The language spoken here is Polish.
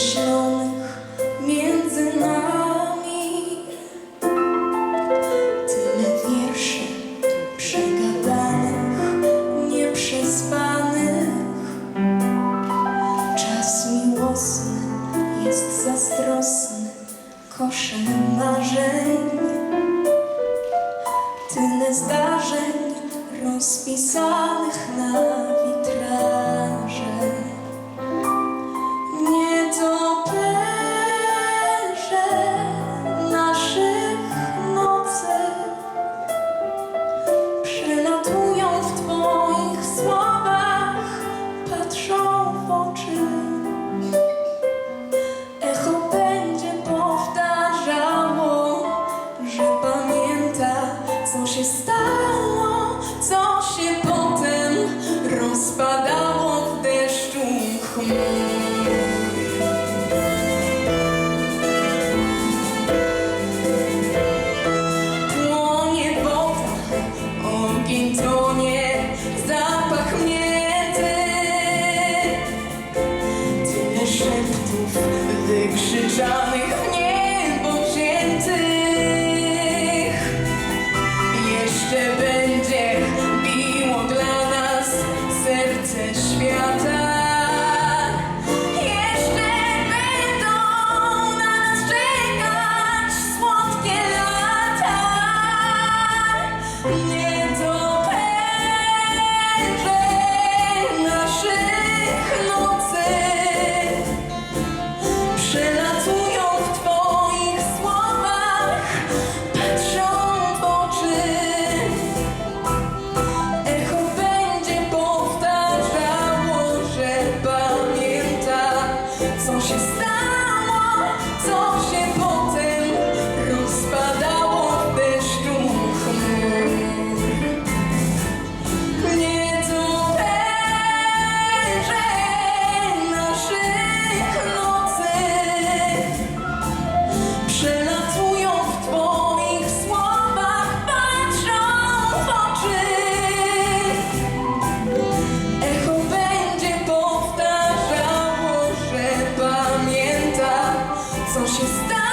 show marzeń, tyle zdarzeń rozpisanych na witraże. Nie doperze naszych nocy, przylatują w Twoich słowach, patrzą w oczy. szeptów, wykrzyczanych стал.